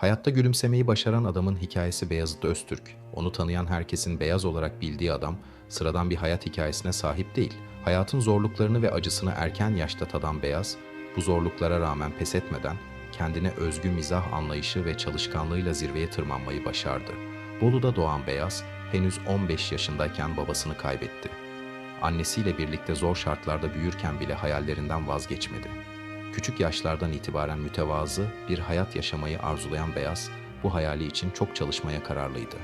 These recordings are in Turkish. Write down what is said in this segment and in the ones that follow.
Hayatta gülümsemeyi başaran adamın hikayesi Beyazıt Öztürk. Onu tanıyan herkesin beyaz olarak bildiği adam, sıradan bir hayat hikayesine sahip değil. Hayatın zorluklarını ve acısını erken yaşta tadan Beyaz, bu zorluklara rağmen pes etmeden kendine özgü mizah anlayışı ve çalışkanlığıyla zirveye tırmanmayı başardı. Bolu'da doğan Beyaz, henüz 15 yaşındayken babasını kaybetti. Annesiyle birlikte zor şartlarda büyürken bile hayallerinden vazgeçmedi. Küçük yaşlardan itibaren mütevazı bir hayat yaşamayı arzulayan Beyaz, bu hayali için çok çalışmaya kararlıydı.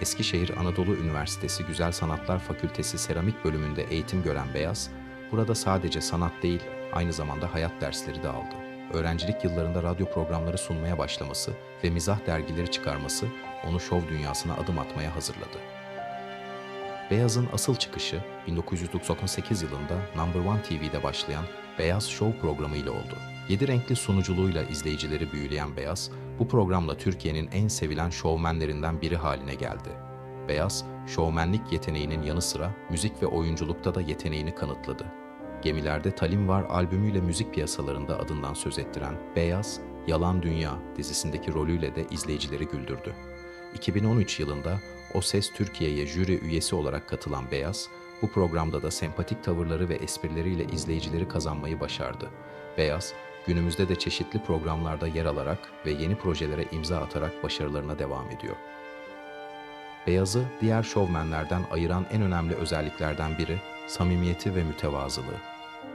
Eskişehir Anadolu Üniversitesi Güzel Sanatlar Fakültesi Seramik bölümünde eğitim gören Beyaz, burada sadece sanat değil, aynı zamanda hayat dersleri de aldı. Öğrencilik yıllarında radyo programları sunmaya başlaması ve mizah dergileri çıkarması onu şov dünyasına adım atmaya hazırladı. Beyaz'ın asıl çıkışı 1998 yılında Number One TV'de başlayan Beyaz Show programı ile oldu. Yedi renkli sunuculuğuyla izleyicileri büyüleyen Beyaz, bu programla Türkiye'nin en sevilen şovmenlerinden biri haline geldi. Beyaz, şovmenlik yeteneğinin yanı sıra müzik ve oyunculukta da yeteneğini kanıtladı. Gemilerde Talim Var albümüyle müzik piyasalarında adından söz ettiren Beyaz, Yalan Dünya dizisindeki rolüyle de izleyicileri güldürdü. 2013 yılında O Ses Türkiye'ye jüri üyesi olarak katılan Beyaz, bu programda da sempatik tavırları ve esprileriyle izleyicileri kazanmayı başardı. Beyaz, günümüzde de çeşitli programlarda yer alarak ve yeni projelere imza atarak başarılarına devam ediyor. Beyaz'ı diğer şovmenlerden ayıran en önemli özelliklerden biri samimiyeti ve mütevazılığı.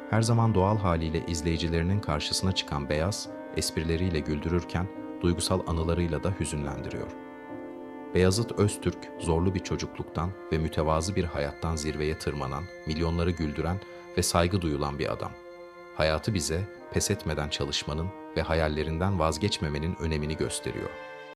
Her zaman doğal haliyle izleyicilerinin karşısına çıkan Beyaz, esprileriyle güldürürken duygusal anılarıyla da hüzünlendiriyor. Beyazıt Öztürk, zorlu bir çocukluktan ve mütevazı bir hayattan zirveye tırmanan, milyonları güldüren ve saygı duyulan bir adam. Hayatı bize pes etmeden çalışmanın ve hayallerinden vazgeçmemenin önemini gösteriyor.